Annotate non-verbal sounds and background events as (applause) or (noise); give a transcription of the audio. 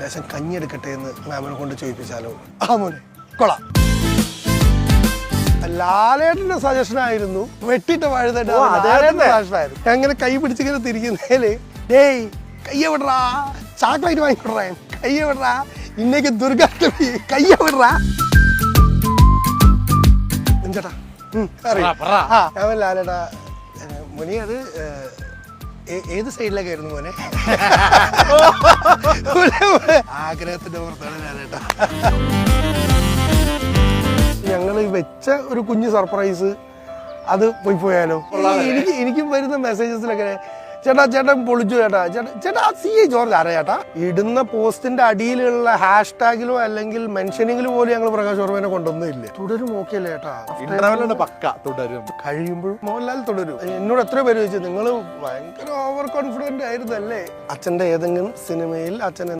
ലേശം കഞ്ഞി എടുക്കട്ടെ എന്ന് മാമിനെ കൊണ്ട് ചോദിപ്പിച്ചാലോ? ആ മോനെ കൊള്ളാം. ലാലേട്ടന്റെ സജഷൻ ആയിരുന്നു വെട്ടിട്ട് വഴുതായിരുന്നു അങ്ങനെ കൈ പിടിച്ചിങ്ങനെ തിരിക്കുന്നേൽ ഡേയ് കയ്യ വിടറാ ചാക്ലേറ്റ് വാങ്ങിക്കൊടുറാ കയ്യ വിടറാ ഇന്നേക്ക് ദുർഗാഷ്ടമി കയ്യ വിടറാ ചേട്ടാ ഞാൻ ലാലേട്ടാ മുനി അത് ഏത് സൈഡിലേക്കായിരുന്നു മോനെ? (laughs) ആഗ്രഹത്തിന്റെ പുറത്താണ് ഞാനേട്ടാ. ഞങ്ങൾ വെച്ച ഒരു കുഞ്ഞു സർപ്രൈസ് അത് പോയി പോയാലോ? എനിക്ക് എനിക്കും വരുന്ന മെസ്സേജസിലൊക്കെ ചേട്ടാ ചേട്ടൻ പൊളിച്ചു ചേട്ടാ. ചേട്ടാ ചേട്ടാ സി എ ജോർജ് ആരാ ചേട്ടാ? ഇടുന്ന പോസ്റ്റിന്റെ അടിയിലുള്ള ഹാഷ് ടാഗിലോ അല്ലെങ്കിൽ മെൻഷനിങ്ങിലോ പോലും ഞങ്ങൾ പ്രകാശ് ഓർമ്മനെ കൊണ്ടുവന്നില്ല? തുടരും ഓക്കെയല്ലേ ചേട്ടാ? പക്ക തുടരും. കഴിയുമ്പോഴും മോഹൻലാൽ തുടരും. എന്നോട് എത്ര പേര് ചോദിച്ചു നിങ്ങൾ ഭയങ്കര ഓവർ കോൺഫിഡന്റ് ആയിരുന്നല്ലേ? അച്ഛന്റെ ഏതെങ്കിലും സിനിമയിൽ അച്ഛൻ